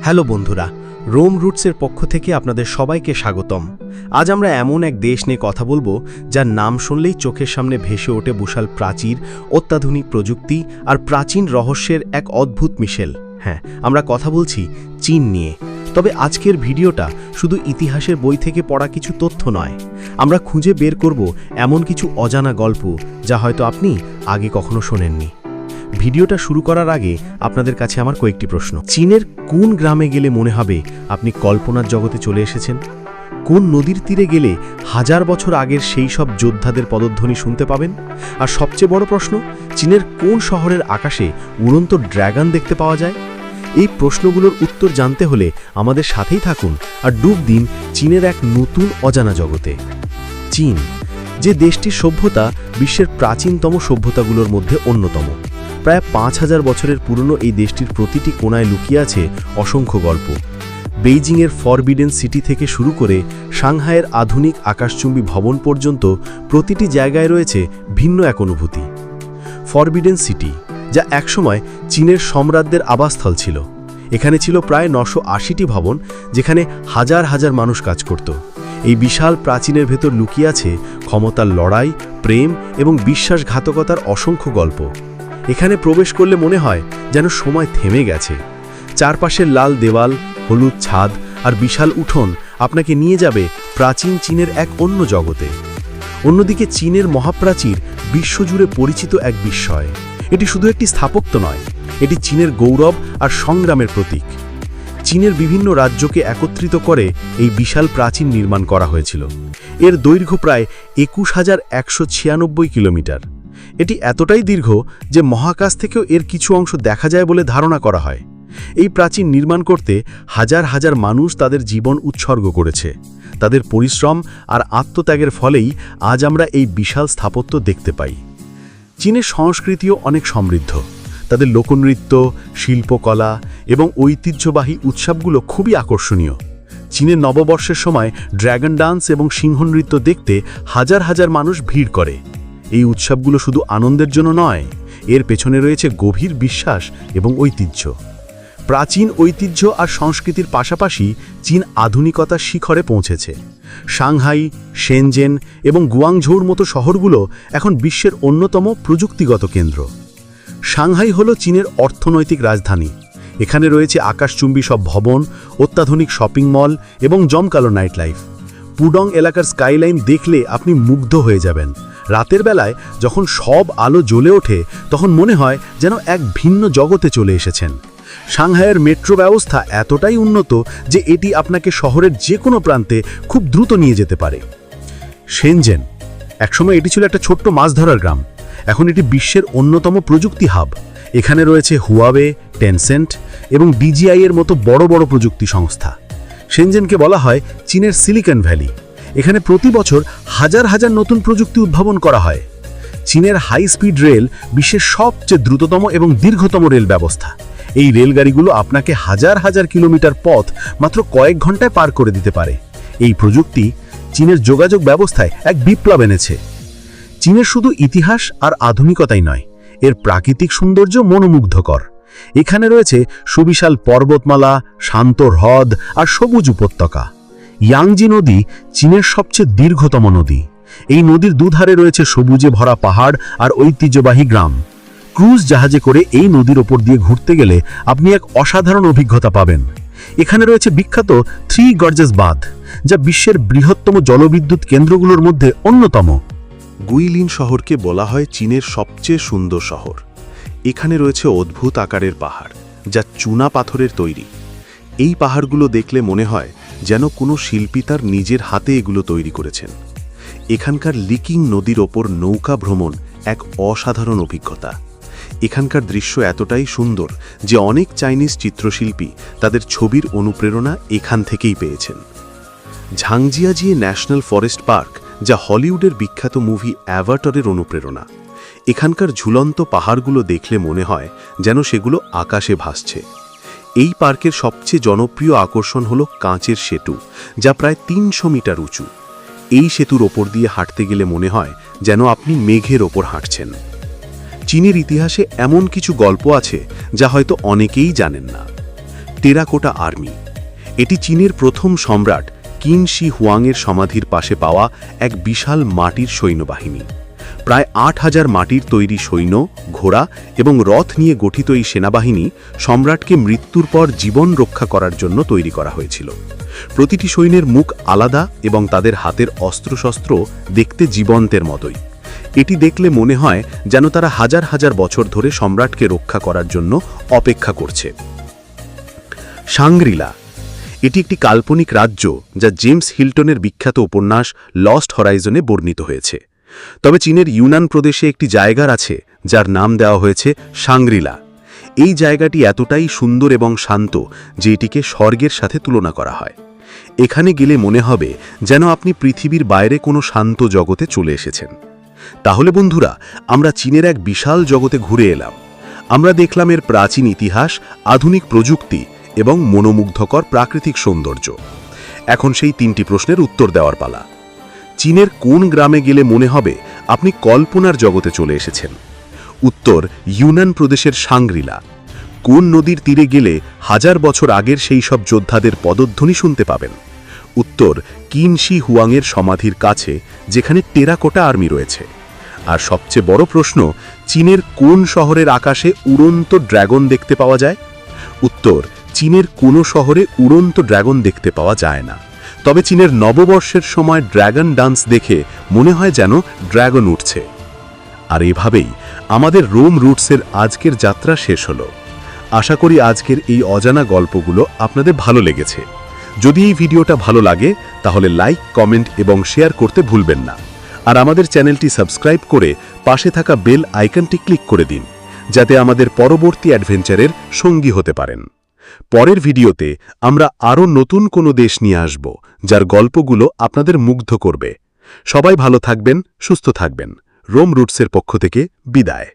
Hello বন্ধুরা Rome রুটসের পক্ষ থেকে আপনাদের সবাইকে স্বাগতম। আজ আমরা এমন এক দেশ নিয়ে কথা বলব, যার নাম শুনলেই চোখের সামনে ভেসে ওঠে বিশাল প্রাচীর, অত্যাধুনিক প্রযুক্তি আর প্রাচীন রহস্যের এক অদ্ভুত মিশেল। হ্যাঁ আমরা কথা বলছি চীন নিয়ে। তবে আজকের ভিডিওটা শুধু ইতিহাসের বই থেকে পড়া কিছু তথ্য নয়। আমরা খুঁজে বের করব এমন কিছু অজানা গল্প, যা হয়তো আপনি আগে কখনো শোনেননি। ভিডিওটা শুরু করার আগে আপনাদের কাছে আমার কয়েকটি প্রশ্ন। চীনের কোন গ্রামে গেলে মনে হবে আপনি কল্পনার জগতে চলে এসেছেন? কোন নদীর তীরে গেলে হাজার বছর আগের সেই সব যোদ্ধাদের পদধ্বনি শুনতে পাবেন? আর সবচেয়ে বড় প্রশ্ন, চীনের কোন শহরের আকাশে উড়ন্ত ড্র্যাগন দেখতে পাওয়া যায়? এই প্রশ্নগুলোর উত্তর জানতে হলে আমাদের সাথেই থাকুন আর ডুব দিন চীনের এক নতুন অজানা জগতে। চীন, যে দেশটির সভ্যতা বিশ্বের প্রাচীনতম সভ্যতাগুলোর মধ্যে অন্যতম। প্রায় পাঁচ হাজার বছরের পুরনো এই দেশটির প্রতিটি কোনায় লুকিয়ে আছে অসংখ্য গল্প। বেইজিংয়ের ফরবিডেন সিটি থেকে শুরু করে সাংহাইয়ের আধুনিক আকাশচুম্বী ভবন পর্যন্ত প্রতিটি জায়গায় রয়েছে ভিন্ন এক অনুভূতি। ফরবিডেন সিটি, যা একসময় চীনের সম্রাটদের আবাসস্থল ছিল। এখানে ছিল প্রায় নশো আশিটি ভবন, যেখানে হাজার হাজার মানুষ কাজ করত। এই বিশাল প্রাচীনের ভেতর লুকিয়ে আছে ক্ষমতার লড়াই, প্রেম এবং বিশ্বাসঘাতকতার অসংখ্য গল্প। এখানে প্রবেশ করলে মনে হয় যেন সময় থেমে গেছে। চারপাশের লাল দেওয়াল, হলুদ ছাদ আর বিশাল উঠোন আপনাকে নিয়ে যাবে প্রাচীন চীনের এক অন্য জগতে। অন্যদিকে চীনের মহাপ্রাচীর বিশ্বজুড়ে পরিচিত এক বিস্ময়। এটি শুধু একটি স্থাপত্য নয়, এটি চীনের গৌরব আর সংগ্রামের প্রতীক। চীনের বিভিন্ন রাজ্যকে একত্রিত করে এই বিশাল প্রাচীন নির্মাণ করা হয়েছিল। এর দৈর্ঘ্য প্রায় একুশ হাজার একশো ছিয়ানব্বই কিলোমিটার। এটি এতটাই দীর্ঘ যে মহাকাশ থেকেও এর কিছু অংশ দেখা যায় বলে ধারণা করা হয়। এই প্রাচীন নির্মাণ করতে হাজার হাজার মানুষ তাদের জীবন উৎসর্গ করেছে। তাদের পরিশ্রম আর আত্মত্যাগের ফলেই আজ আমরা এই বিশাল স্থাপত্য দেখতে পাই। চীনের সংস্কৃতিও অনেক সমৃদ্ধ। তাদের লোকনৃত্য, শিল্পকলা এবং ঐতিহ্যবাহী উৎসবগুলো খুবই আকর্ষণীয়। চীনের নববর্ষের সময় ড্র্যাগন ডান্স এবং সিংহ নৃত্য দেখতে হাজার হাজার মানুষ ভিড় করে। এই উৎসবগুলো শুধু আনন্দের জন্য নয়, এর পেছনে রয়েছে গভীর বিশ্বাস এবং ঐতিহ্য। প্রাচীন ঐতিহ্য আর সংস্কৃতির পাশাপাশি চীন আধুনিকতার শিখরে পৌঁছেছে। সাংহাই শেনজেন এবং গুয়াংঝৌর মতো শহরগুলো এখন বিশ্বের অন্যতম প্রযুক্তিগত কেন্দ্র। সাংহাই হল চীনের অর্থনৈতিক রাজধানী। এখানে রয়েছে আকাশচুম্বী সব ভবন, অত্যাধুনিক শপিং মল এবং জমকালো নাইট লাইফ পুডং এলাকার স্কাইলাইন দেখলে আপনি মুগ্ধ হয়ে যাবেন। রাতের বেলায় যখন সব আলো জ্বলে ওঠে, তখন মনে হয় যেন এক ভিন্ন জগতে চলে এসেছেন। সাংহাইয়ের মেট্রো ব্যবস্থা এতটাই উন্নত যে এটি আপনাকে শহরের যে কোনো প্রান্তে খুব দ্রুত নিয়ে যেতে পারে। সেনজেন, একসময় এটি ছিল একটা ছোট্ট মাছ ধরার গ্রাম। এখন এটি বিশ্বের অন্যতম প্রযুক্তি হাব। এখানে রয়েছে হুয়াওয়ে, টেনসেন্ট এবং ডিজিআই এর মতো বড় বড় প্রযুক্তি সংস্থা। সেনজেনকে বলা হয় চীনের সিলিকন ভ্যালি। এখানে প্রতি বছর হাজার হাজার নতুন প্রযুক্তি উদ্ভাবন করা হয়। চীনের হাই স্পিড রেল বিশ্বের সবচেয়ে দ্রুততম এবং দীর্ঘতম রেল ব্যবস্থা। এই রেলগাড়িগুলো আপনাকে হাজার হাজার কিলোমিটার পথ মাত্র কয়েক ঘন্টায় পার করে দিতে পারে। এই প্রযুক্তি চীনের যোগাযোগ ব্যবস্থায় এক বিপ্লব এনেছে। চীনের শুধু ইতিহাস আর আধুনিকতাই নয়, এর প্রাকৃতিক সৌন্দর্য মনোমুগ্ধকর। এখানে রয়েছে সুবিশাল পর্বতমালা, শান্ত হ্রদ আর সবুজ উপত্যকা। ইয়াংজি নদী চীনের সবচেয়ে দীর্ঘতম নদী। এই নদীর দুধারে রয়েছে সবুজে ভরা পাহাড় আর ঐতিহ্যবাহী গ্রাম। ক্রুজ জাহাজে করে এই নদীর ওপর দিয়ে ঘুরতে গেলে আপনি এক অসাধারণ অভিজ্ঞতা পাবেন। এখানে রয়েছে বিখ্যাত থ্রি গর্জেস বাঁধ, যা বিশ্বের বৃহত্তম জলবিদ্যুৎ কেন্দ্রগুলোর মধ্যে অন্যতম। গুইলিন শহরকে বলা হয় চীনের সবচেয়ে সুন্দর শহর। এখানে রয়েছে অদ্ভুত আকারের পাহাড়, যা চুনা পাথরের তৈরি। এই পাহাড়গুলো দেখলে মনে হয় যেন কোনো শিল্পী তার নিজের হাতে এগুলো তৈরি করেছেন। এখানকার লিকিং নদীর ওপর নৌকা ভ্রমণ এক অসাধারণ অভিজ্ঞতা। এখানকার দৃশ্য এতটাই সুন্দর যে অনেক চাইনিজ চিত্রশিল্পী তাদের ছবির অনুপ্রেরণা এখান থেকেই পেয়েছেন। ঝাংজিয়াজিয়ে ন্যাশনাল ফরেস্ট পার্ক, যা হলিউডের বিখ্যাত মুভি অ্যাভাটরের অনুপ্রেরণা। এখানকার ঝুলন্ত পাহাড়গুলো দেখলে মনে হয় যেন সেগুলো আকাশে ভাসছে। এই পার্কের সবচেয়ে জনপ্রিয় আকর্ষণ হল কাঁচের সেতু, যা প্রায় তিনশো মিটার উঁচু। এই সেতুর ওপর দিয়ে হাঁটতে গেলে মনে হয় যেন আপনি মেঘের ওপর হাঁটছেন। চীনের ইতিহাসে এমন কিছু গল্প আছে যা হয়তো অনেকেই জানেন না। টেরাকোটা আর্মি, এটি চীনের প্রথম সম্রাট কিন শি হুয়াংয়ের সমাধির পাশে পাওয়া এক বিশাল মাটির সৈন্যবাহিনী। প্রায় আট হাজার মাটির তৈরি সৈন্য, ঘোড়া এবং রথ নিয়ে গঠিত এই সেনাবাহিনী সম্রাটকে মৃত্যুর পর জীবন রক্ষা করার জন্য তৈরি করা হয়েছিল। প্রতিটি সৈন্যের মুখ আলাদা এবং তাদের হাতের অস্ত্রশস্ত্র দেখতে জীবন্তের মতোই। এটি দেখলে মনে হয় যেন তারা হাজার হাজার বছর ধরে সম্রাটকে রক্ষা করার জন্য অপেক্ষা করছে। সাংগ্রিলা এটি একটি কাল্পনিক রাজ্য যা জেমস হিল্টনের বিখ্যাত উপন্যাস লস্ট হরাইজনে বর্ণিত হয়েছে। তবে চীনের ইউনান প্রদেশে একটি জায়গার আছে, যার নাম দেওয়া হয়েছে সাংরিলা। এই জায়গাটি এতটাই সুন্দর এবং শান্ত যে এটিকে স্বর্গের সাথে তুলনা করা হয়। এখানে গেলে মনে হবে যেন আপনি পৃথিবীর বাইরে কোনো শান্ত জগতে চলে এসেছেন। তাহলে বন্ধুরা, আমরা চীনের এক বিশাল জগতে ঘুরে এলাম। আমরা দেখলাম এর প্রাচীন ইতিহাস, আধুনিক প্রযুক্তি এবং মনোমুগ্ধকর প্রাকৃতিক সৌন্দর্য। এখন সেই তিনটি প্রশ্নের উত্তর দেওয়ার পালা। চীনের কোন গ্রামে গেলে মনে হবে আপনি কল্পনার জগতে চলে এসেছেন? উত্তর, ইউনান প্রদেশের সাংগ্রিলা কোন নদীর তীরে গেলে হাজার বছর আগের সেই সব যোদ্ধাদের পদধ্বনি শুনতে পাবেন? উত্তর, কিনশি হুয়াংয়ের সমাধির কাছে, যেখানে টেরাকোটা আর্মি রয়েছে। আর সবচেয়ে বড় প্রশ্ন, চীনের কোন শহরের আকাশে উড়ন্ত ড্রাগন দেখতে পাওয়া যায়? উত্তর, চীনের কোনো শহরে উড়ন্ত ড্রাগন দেখতে পাওয়া যায় না। তবে চীনের নববর্ষের সময় ড্রাগন ডান্স দেখে মনে হয় যেন ড্রাগন উঠছে। আর এভাবেই আমাদের রোম রুটসের আজকের যাত্রা শেষ হলো। আশা করি আজকের এই অজানা গল্পগুলো আপনাদের ভালো লেগেছে। যদি এই ভিডিওটা ভালো লাগে, তাহলে লাইক, কমেন্ট এবং শেয়ার করতে ভুলবেন না। আর আমাদের চ্যানেলটি সাবস্ক্রাইব করে পাশে থাকা বেল আইকনটি ক্লিক করে দিন, যাতে আমাদের পরবর্তী অ্যাডভেঞ্চারের সঙ্গী হতে পারেন। পরের ভিডিওতে আমরা আরও নতুন কোনো দেশ নিয়ে আসব, যার গল্পগুলো আপনাদের মুগ্ধ করবে। সবাই ভালো থাকবেন, সুস্থ থাকবেন। রোম রুটসের পক্ষ থেকে বিদায়।